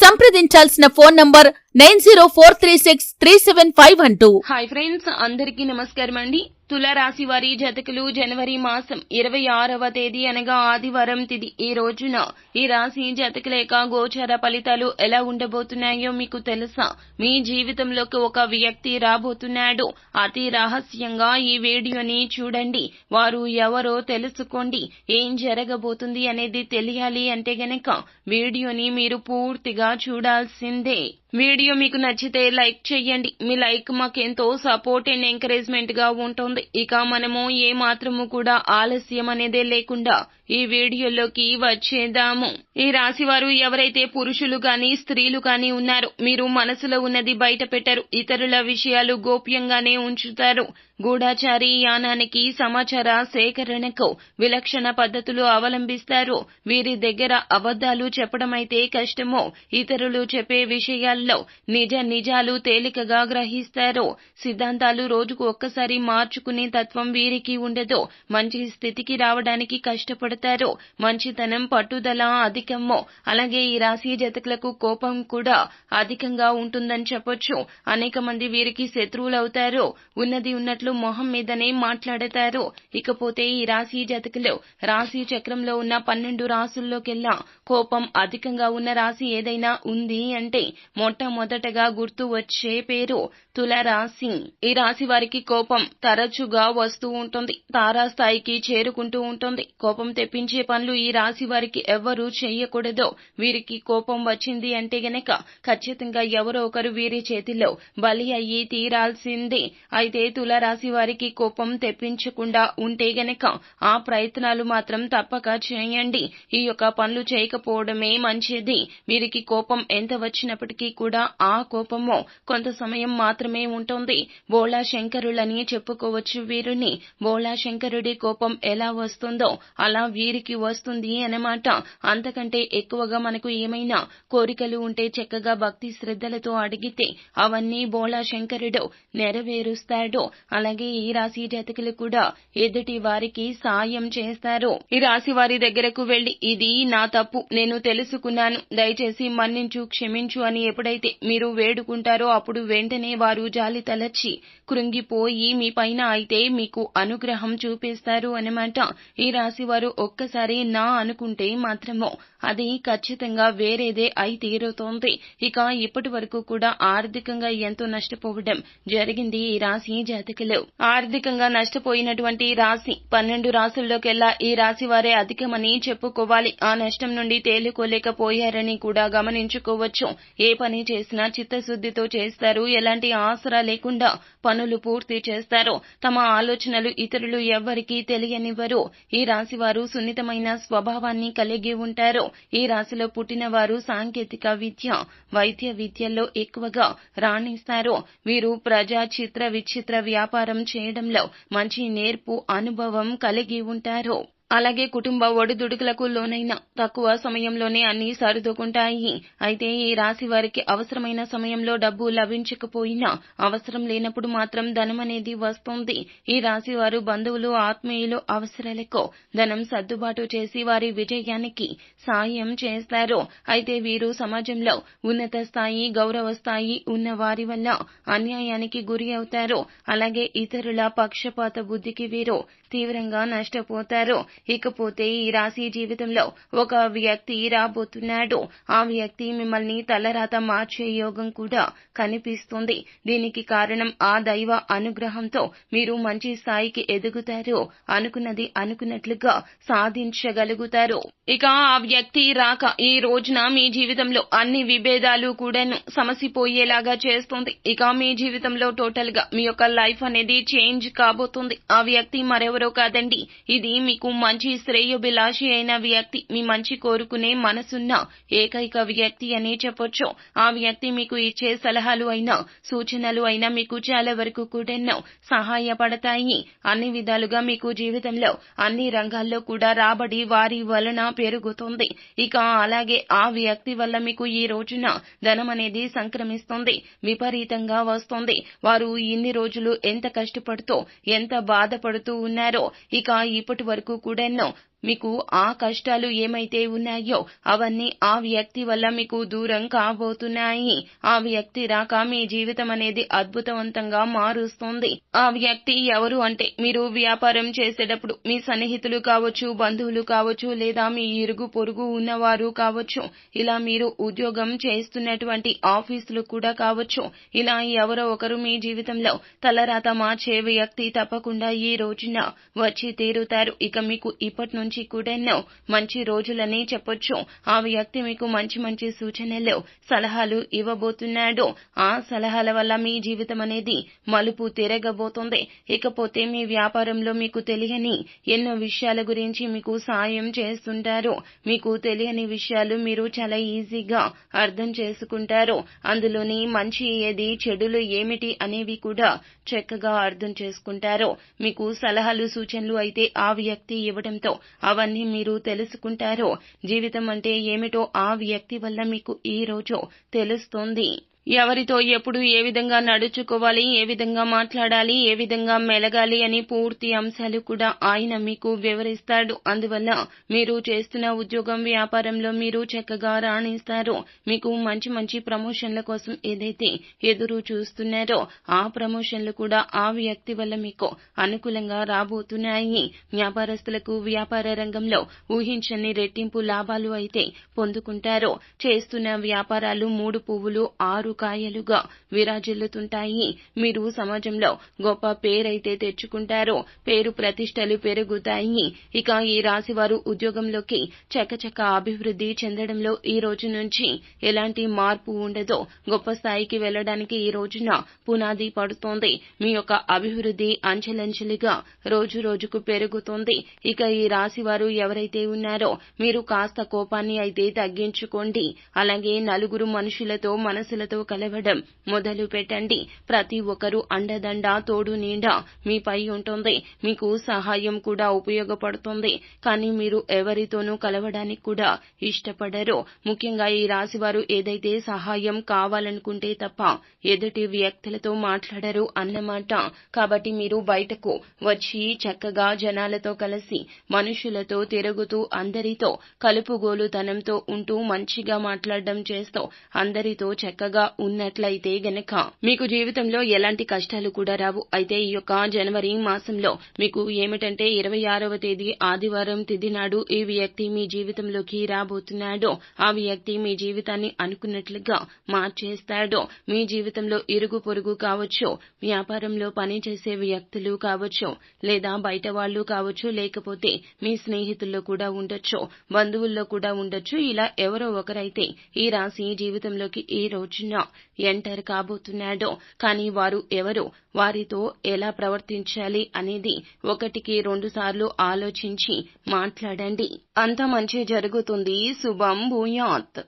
సంప్రదించాల్సిన phone number nine zero four three six three seven five one two. Hi friends అందరికీ నమస్కారం అండి తులారాశి వారి జతకులు జనవరి మాసం ఇరవై ఆరవ తేదీ అనగా ఆదివారం తిది. ఈ రోజున ఈ రాశి జతకుల యొక్క ఫలితాలు ఎలా ఉండబోతున్నాయో మీకు తెలుసా? మీ జీవితంలోకి ఒక వ్యక్తి రాబోతున్నాడు. అతి రహస్యంగా ఈ వీడియోని చూడండి. వారు ఎవరో తెలుసుకోండి. ఏం జరగబోతుంది అనేది తెలియాలి అంటే గనక వీడియోని మీరు పూర్తిగా చూడాల్సిందే. వీడియో మీకు నచ్చితే లైక్ చేయండి మీ లైక్ మాకెంతో సపోర్ట్ అండ్ ఎంకరేజ్మెంట్గా ఉంటుంది. ఇక మనము ఏ మాత్రము కూడా ఆలస్యం అనేదే లేకుండా ఈ వీడియోలోకి వచ్చేద్దాము. ఈ రాశి వారు ఎవరైతే పురుషులు గాని స్త్రీలు గాని ఉన్నారో మీరు మనసులో ఉన్నది బయట పెట్టరు ఇతరుల విషయాలు గోప్యంగానే ఉంచుతారు. గూఢాచారి యానానికి సమాచార సేకరణకు విలక్షణ పద్ధతులు అవలంబిస్తారు. వీరి దగ్గర అబద్ధాలు చెప్పడమైతే కష్టమో ఇతరులు చెప్పే విషయాల్లో నిజ నిజాలు తేలికగా గ్రహిస్తారు. సిద్ధాంతాలు రోజుకు ఒక్కసారి మార్చుకునే తత్వం వీరికి ఉండదు. మంచి స్థితికి రావడానికి కష్టపడతారు. మంచితనం పట్టుదల అధికమో అలాగే ఈ రాశి జతకులకు కోపం కూడా అధికంగా ఉంటుందని చెప్పొచ్చు. అనేక మంది వీరికి శత్రువులవుతారు. ఉన్నది ఉన్నట్లు మొహం మీదనే మాట్లాడతారు. ఇకపోతే ఈ రాశి జాతకులు రాశి చక్రంలో ఉన్న పన్నెండు రాసుల్లోకెల్లా కోపం అధికంగా ఉన్న రాశి ఏదైనా ఉంది అంటే మొట్టమొదటగా గుర్తు వచ్చే పేరు తులరాశి. ఈ రాశి వారికి కోపం తరచుగా వస్తూ ఉంటుంది. తారాస్థాయికి చేరుకుంటూ ఉంటుంది. కోపం తెప్పించే పనులు ఈ రాశి వారికి ఎవ్వరూ చేయకూడదు. వీరికి కోపం వచ్చింది అంటే గనక ఖచ్చితంగా ఎవరో ఒకరు వీరి చేతిలో బలి అయ్యి తీరాల్సిందే. అయితే తులరాశి వారికి కోపం తెప్పించకుండా ఉంటే గనక ఆ ప్రయత్నాలు మాత్రం తప్పక చేయండి. ఈ యొక్క పనులు చేయకపోవడమే మంచిది. వీరికి కోపం ఎంత వచ్చినప్పటికీ కూడా ఆ కోపము కొంత సమయం మాత్రమే ఉంటుంది. బోళా శంకరులని చెప్పుకోవచ్చు వీరిని. బోళా శంకరుడి కోపం ఎలా వస్తుందో అలా వీరికి వస్తుంది అన్నమాట. అంతకంటే ఎక్కువగా మనకు ఏమైనా కోరికలు ఉంటే చక్కగా భక్తి శ్రద్ధలతో అడిగితే అవన్నీ బోళా శంకరుడు నెరవేరుస్తాడు అలాగే ఈ రాశి జాతకులు కూడా ఎదుటి వారికి సాయం చేస్తారు. ఈ రాశి వారి దగ్గరకు వెళ్ళి ఇది నా తప్పు నేను తెలుసుకున్నాను. దయచేసి మన్నించు క్షమించు అని ఎప్పుడైతే మీరు వేడుకుంటారో అప్పుడు వెంటనే వారు జాలి తలచి కృంగిపోయి మీ పైన అయితే మీకు అనుగ్రహం చూపిస్తారు అన్నమాట. ఈ రాశి వారు ఒక్కసారి నా అనుకుంటే మాత్రము అది ఖచ్చితంగా వేరేదే అయి తీరుతోంది. ఇక ఇప్పటి వరకు కూడా ఆర్థికంగా ఎంతో నష్టపోవడం జరిగింది ఈ రాశి జాతకులు ఆర్థికంగా నష్టపోయినటువంటి రాశి పన్నెండు రాశుల్లోకెల్లా ఈ రాశి వారే అధికమని చెప్పుకోవాలి. ఆ నష్టం నుండి తేలుకోలేకపోయారని కూడా గమనించుకోవచ్చు. ఏ పని చేసినా చిత్తశుద్ధితో చేస్తారు. ఎలాంటి ఆసరా లేకుండా పనులు పూర్తి చేస్తారు. తమ ఆలోచనలు ఇతరులు ఎవ్వరికీ తెలియనివ్వరు. ఈ రాశి వారు సున్నితమైన స్వభావాన్ని కలిగి ఉంటారు. ఈ రాశిలో పుట్టిన వారు సాంకేతిక విద్య వైద్య విద్యల్లో ఎక్కువగా రాణిస్తారు. వీరు ప్రజా చిత్ర విచిత్ర వ్యాపారం చేయడంలో మంచి నేర్పు అనుభవం కలిగి ఉంటారు. అలాగే కుటుంబ ఒడిదుడుకులకు లోనైన తక్కువ సమయంలోనే అన్ని సర్దుకుంటాయి. అయితే ఈ రాశి వారికి అవసరమైన సమయంలో డబ్బు లభించకపోయినా అవసరం లేనప్పుడు మాత్రం ధనం అనేది వస్తుంది. ఈ రాశి వారు బంధువులు ఆత్మీయులు అవసరాలకు ధనం సర్దుబాటు చేసి వారి విజయానికి సాయం చేస్తారు. అయితే వీరు సమాజంలో ఉన్నత స్థాయి గౌరవ స్థాయి ఉన్న వారి వల్ల అన్యాయానికి గురి అవుతారు. అలాగే ఇతరుల పక్షపాత బుద్ధికి వీరు తీవ్రంగా నష్టపోతారు. ఇకపోతే ఈ రాశి జీవితంలో ఒక వ్యక్తి రాబోతున్నాడు. ఆ వ్యక్తి మిమ్మల్ని తలరాత మార్చే యోగం కూడా కనిపిస్తుంది. దీనికి కారణం ఆ దైవ అనుగ్రహంతో మీరు మంచి స్థాయికి ఎదుగుతారు. అనుకున్నది అనుకున్నట్లుగా సాధించగలుగుతారు. ఇక ఆ వ్యక్తి రాక ఈ రోజున మీ జీవితంలో అన్ని విభేదాలు కూడాను సమసిపోయేలాగా చేస్తుంది. ఇక మీ జీవితంలో టోటల్గా మీ యొక్క లైఫ్ అనేది చేంజ్ కాబోతుంది. ఆ వ్యక్తి మరెవరు ఎవరో కాదండి ఇది మీకు మంచి శ్రేయోభిలాషి అయిన వ్యక్తి మీ మంచి కోరుకునే మనసున్న ఏకైక వ్యక్తి అని చెప్పొచ్చు. ఆ వ్యక్తి మీకు ఇచ్చే సలహాలు అయినా సూచనలు అయినా మీకు చాలా వరకు కూడాను సహాయపడతాయి. అన్ని విధాలుగా మీకు జీవితంలో అన్ని రంగాల్లో కూడా రాబడి వారి వలన పెరుగుతుంది. ఇక అలాగే ఆ వ్యక్తి వల్ల మీకు ఈ రోజున ధనం అనేది సంక్రమిస్తుంది. విపరీతంగా వస్తుంది. వారు ఇన్ని రోజులు ఎంత కష్టపడుతూ ఎంత బాధపడుతూ ఉన్నారు? ఇక ఇప్పటి వరకు కూడాను మీకు ఆ కష్టాలు ఏమైతే ఉన్నాయో అవన్నీ ఆ వ్యక్తి వల్ల మీకు దూరం కాబోతున్నాయి. ఆ వ్యక్తి రాక మీ జీవితం అనేది అద్భుతవంతంగా మారుస్తుంది. ఆ వ్యక్తి ఎవరు అంటే మీరు వ్యాపారం చేసేటప్పుడు మీ సన్నిహితులు కావచ్చు బంధువులు కావచ్చు లేదా మీ ఇరుగు పొరుగు ఉన్నవారు కావచ్చు. ఇలా మీరు ఉద్యోగం చేస్తున్నటువంటి ఆఫీసులు కూడా కావచ్చు. ఇలా ఎవరో ఒకరు మీ జీవితంలో తలరాత మార్చే వ్యక్తి తప్పకుండా ఈ రోజున వచ్చి తీరుతారు. ఇక మీకు ఇప్పటి నుంచి కూడెన్నో మంచి రోజులని చెప్పొచ్చు. ఆ వ్యక్తి మీకు మంచి మంచి సూచనలు సలహాలు ఇవ్వబోతున్నాడు. ఆ సలహాల వల్ల మీ జీవితం అనేది మలుపు తిరగబోతుంది. ఇకపోతే మీ వ్యాపారంలో మీకు తెలియని ఎన్నో విషయాల గురించి మీకు సాయం చేస్తుంటారు. మీకు తెలియని విషయాలు మీరు చాలా ఈజీగా అర్థం చేసుకుంటారు. అందులోని మంచి ఏది చెడులు ఏమిటి అనేవి కూడా చక్కగా అర్థం చేసుకుంటారు. మీకు సలహాలు సూచనలు అయితే ఆ వ్యక్తి ఇవ్వడంతో అవన్నీ మీరు తెలుసుకుంటారు జీవితం అంటే ఏమిటో ఆ వ్యక్తి వల్ల మీకు ఈ రోజు తెలుస్తుంది. ఎవరితో ఎప్పుడు ఏ విధంగా నడుచుకోవాలి ఏ విధంగా మాట్లాడాలి ఏ విధంగా మెలగాలి అని పూర్తి అంశాలు కూడా ఆయన మీకు వివరిస్తాడు. అందువల్ల మీరు చేస్తున్న ఉద్యోగం వ్యాపారంలో మీరు చక్కగా రాణిస్తారు. మీకు మంచి మంచి ప్రమోషన్ల కోసం ఏదైతే ఎదురు చూస్తున్నారో ఆ ప్రమోషన్లు కూడా ఆ వ్యక్తి వల్ల మీకు అనుకూలంగా రాబోతున్నాయి. వ్యాపారస్తులకు వ్యాపార రంగంలో ఊహించని రెట్టింపు లాభాలు అయితే పొందుకుంటారు. చేస్తున్న వ్యాపారాలు మూడు పువ్వులు ఆరు కాయలుగా విరాజిల్లుతుంటాయి. మీరు సమాజంలో గొప్ప పేరైతే తెచ్చుకుంటారో పేరు ప్రతిష్టలు పెరుగుతాయి. ఇక ఈ రాశి వారు ఉద్యోగంలోకి చకచక అభివృద్ధి చెందడంలో ఈ రోజు నుంచి ఎలాంటి మార్పు ఉండదో గొప్ప స్థాయికి వెళ్ళడానికి ఈ రోజున పునాది పడుతోంది. మీ యొక్క అభివృద్ధి అంచెలంచెలుగా రోజు రోజుకు పెరుగుతోంది. ఇక ఈ రాశి వారు ఎవరైతే ఉన్నారో మీరు కాస్త కోపాన్ని అయితే తగ్గించుకోండి. అలాగే నలుగురు మనుషులతో మనసులతో కలవడం. మొదలు పెట్టండి. ప్రతి ఒక్కరూ అండదండ తోడు నీడా మీపై ఉంటుంది. మీకు సహాయం కూడా ఉపయోగపడుతుంది. కానీ మీరు ఎవరితోనూ కలవడానికి కూడా ఇష్టపడరు. ముఖ్యంగా ఈ రాశి వారు ఏదైతే సహాయం కావాలనుకుంటే తప్ప ఎదుటి వ్యక్తులతో మాట్లాడరు అన్నమాట. కాబట్టి మీరు బయటకు వచ్చి చక్కగా జనాలతో కలిసి మనుషులతో తిరుగుతూ అందరితో కలుపుగోలుతనంతో ఉంటూ మంచిగా మాట్లాడడం చేస్తూ అందరితో చక్కగా ఉన్నట్లయితే గనక మీకు జీవితంలో ఎలాంటి కష్టాలు కూడా రావు. అయితే ఈ యొక్క జనవరి మాసంలో మీకు ఏమిటంటే ఇరవై ఆరవ తేదీ ఆదివారం తిథి నాడు ఈ వ్యక్తి మీ జీవితంలోకి రాబోతున్నాడో. ఆ వ్యక్తి మీ జీవితాన్ని అనుకున్నట్లుగా మార్చేస్తాడో. మీ జీవితంలో ఇరుగు పొరుగు కావచ్చు వ్యాపారంలో పనిచేసే వ్యక్తులు కావచ్చు లేదా బయట వాళ్ళు కావచ్చు లేకపోతే మీ స్నేహితుల్లో కూడా ఉండొచ్చు బంధువుల్లో కూడా ఉండొచ్చు. ఇలా ఎవరో ఒకరైతే ఈ రాశి జీవితంలోకి ఈ రోజున ఎంటర్ కాబోతున్నాడో. కానీ వారు ఎవరో? వారితో ఎలా ప్రవర్తించాలి అనేది ఒకటికి రెండు సార్లు ఆలోచించి మాట్లాడండి. అంత మంచి జరుగుతుంది. శుభం భూయాత్.